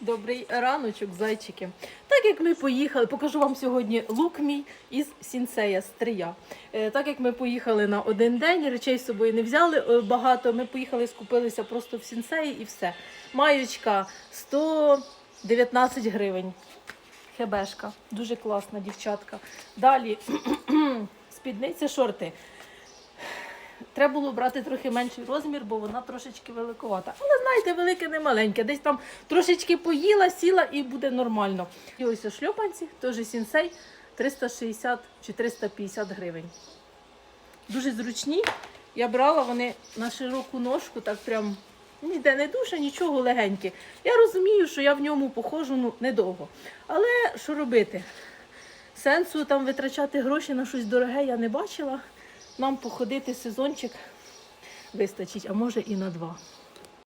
Добрий раночок, зайчики. Так як ми поїхали, покажу вам сьогодні лук мій із сінсея стрия. Е, Так як ми поїхали на один день, речей з собою не взяли е, багато. Ми поїхали, скупилися просто в сінсеї і все. Маючка 119 гривень. Хебешка, дуже класна дівчатка. Далі спідниця, шорти. Треба було брати трохи менший розмір, бо вона трошечки великовата. Але знаєте, велике не маленьке. Десь там трошечки поїла, сіла і буде нормально. І ось у шльопанці, теж сінсей 360 чи 350 гривень. Дуже зручні. Я брала вони на широку ножку, так прям ніде не душа, нічого легеньке. Я розумію, що я в ньому походжу ну, недовго. Але що робити? Сенсу там витрачати гроші на щось дороге я не бачила. Нам походити сезончик вистачить, а може і на два.